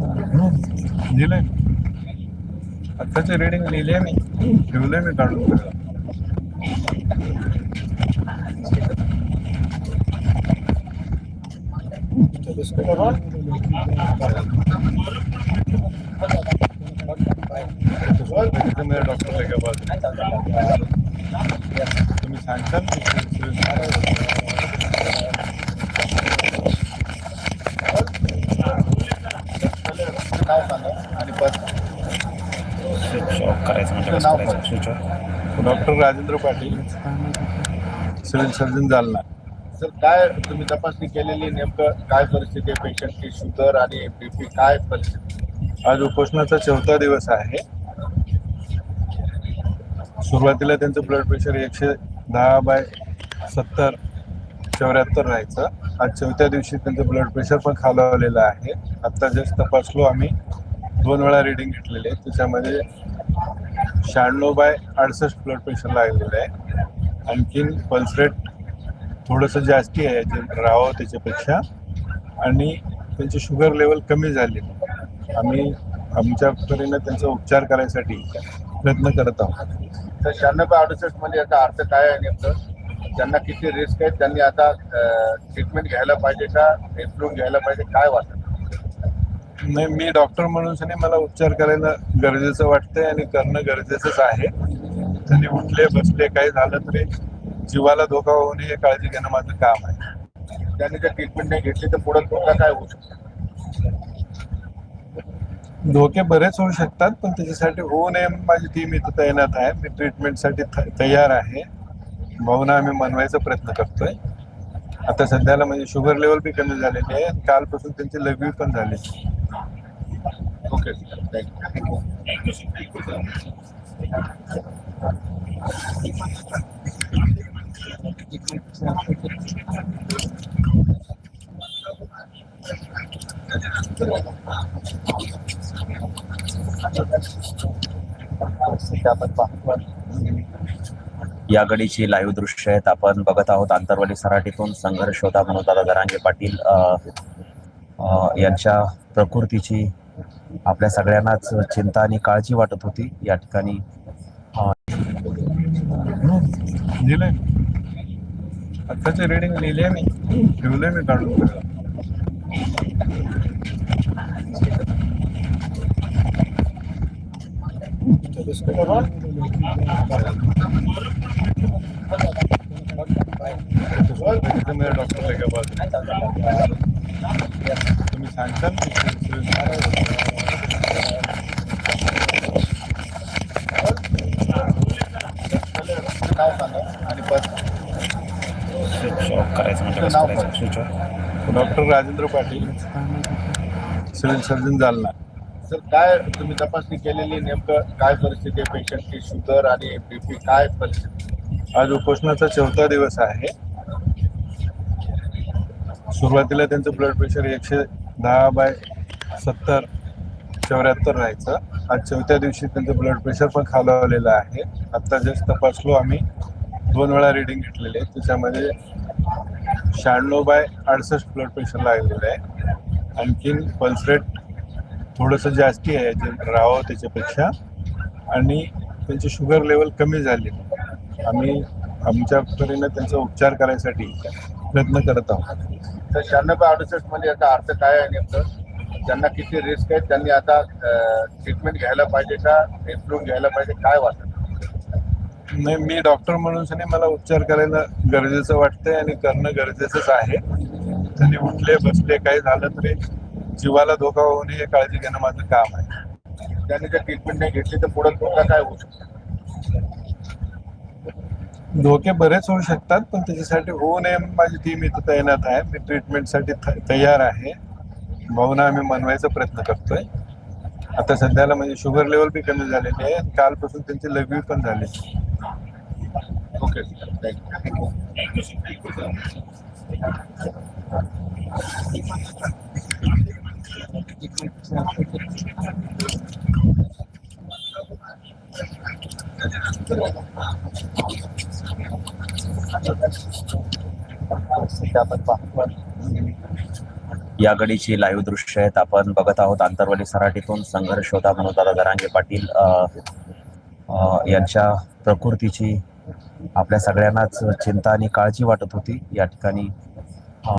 दिलंय आत्ताचे रिडिंग लिहिले मी. ठेवलंय मी काढून. मेरा डॉक्टर लेके बाद तुम्ही सांगता नाव सांगा आणि बस स्विच करायचं switch off doctor Rajendra Patil. Civil surgeon Jalna. Sir काय तुम्ही तपासणी केलेली? नेमकं काय परिस्थिती आहे? पेशंटची शुगर आणि बीपी काय परिस्थिती? आज उपोषणाचा चौथा दिवस आहे. सुरुवातीला त्यांचं ब्लड प्रेशर एकशे दहा बाय सत्तर चौऱ्याहत्तर राहायचं. आज चौथ्या दिवशी त्यांचं ब्लड प्रेशर पण खालावलेलं आहे. आत्ता जस्ट तपासलो आम्ही. दोन वेळा रिडिंग घेतलेले त्याच्यामध्ये शहाण्णव बाय अडसष्ट ब्लड प्रेशर लागलेलं आहे. आणखीन पल्स रेट थोडंसं जास्ती आहे जे राहावं त्याच्यापेक्षा. आणि त्यांची शुगर लेवल कमी झाली. आम्ही आमच्या परीनं त्यांचा उपचार करायसाठी प्रयत्न करत आहोत. तर शहाण्णव बाय अडुसष्ट म्हणजे याचा अर्थ काय आहे नेमकं? त्यांना किती रिस्क आहे त्यांनी आता ट्रीटमेंट घ्यायला पाहिजे का? इन्फ्लुएंट घ्यायला पाहिजे? काय वाटतं? नाही मी डॉक्टर म्हणून मला उपचार करायला गरजेचं वाटतंय आणि करणं गरजेचंच आहे. त्यांनी उठले बसले काही झालं तरी जीवाला धोका होऊ नये हे काळजी घेणं माझं काम आहे. त्याने जर ट्रीटमेंट नाही घेतली तर पुढे धोका काय होऊ शकतो? धोके बरेच होऊ शकतात पण त्याच्यासाठी होऊ नये माझी टीम इथं तैनात आहे. मी ट्रीटमेंटसाठी थ- तयार आहे. भावना आम्ही मनवायचा प्रयत्न करतोय. आता सध्याला म्हणजे शुगर लेवल बी कमी झालेली आहे. आणि कालपासून त्यांची लघवी पण झाली. ओके सर आपण या घडीची लाईव्ह दृश्य आहेत. आपण बघत आहोत आंतरवाली सराटीतून संघर्ष होता म्हणून दादा दरांगे पाटील यांच्या प्रकृतीची आपल्या सगळ्यांनाच चिंता आणि काळजी वाटत होती. या ठिकाणी दिलंय आत्ताचे रिडिंग लिहिले मी. ठेवले मी काढून. मेरा डॉक्टर लेके बाद तुम्ही करायचं? Doctor Rajendra Patil. Civil surgeon Jalna sir काय तुम्ही तपासणी केलेली नेमकं काय परिस्थिती आहे? पेशंटची शुगर आणि बीपी काय परिस्थिती आज उपोषणाचा चौथा दिवस आहे. सुरुवातीला त्यांचं ब्लड प्रेशर एकशे दहा बाय सत्तर चौऱ्याहत्तर राहायचं. आज चौथ्या दिवशी त्यांचं ब्लड प्रेशर पण खालावलेलं आहे. आत्ता जस्ट तपासलो आम्ही. दोन वेळा रिडिंग घेतलेले त्याच्यामध्ये शहाण्णव बाय अडसष्ट ब्लड प्रेशर लागलेलं आहे. आणखीन पल्स रेट थोडंसं जास्ती आहे जे राहावं त्याच्यापेक्षा. आणि त्यांची शुगर लेवल कमी झाली. आम्ही आमच्या परीनं त्यांचा उपचार करायसाठी प्रयत्न करत आहोत. तर शहाण्णव अडुसष्ट म्हणजे याचा अर्थ काय आहे नेमकं? ज्यांना किती रिस्क आहे त्यांनी आता ट्रीटमेंट घ्यायला पाहिजे का? इन्फ्लुएंट घ्यायला पाहिजे काय वाटतं? नाही मी डॉक्टर म्हणून मला उपचार करायला गरजेचं वाटतंय आणि करणं गरजेचंच आहे. त्यांनी उठले बसले काही झालं तरी जीवाला धोका होऊ नये हे काळजी घेणं माझं काम आहे. त्यांनी जर ट्रीटमेंट नाही घेतली तर पुढे धोका काय होऊ शकतो? धोके बरेच होऊ शकतात पण त्याच्यासाठी होऊ नये म्हणून माझी टीम इथं तैनात आहे. मी ट्रीटमेंटसाठी थ- तयार आहे. भावना आम्ही मनवायचा प्रयत्न करतोय. आता सध्याला म्हणजे शुगर लेवल बी कमी झालेली आहे. आणि कालपासून त्यांची लघवी पण झाली. ओके सर थँक्यू या घडीची लाईव्ह दृश्य आहेत. आपण बघत आहोत आंतरवाली सराटीतून संघर्ष होता म्हणून दादा दरांगे पाटील यांच्या प्रकृतीची आपल्या सगळ्यांनाच चिंता आणि काळजी वाटत होती. या ठिकाणी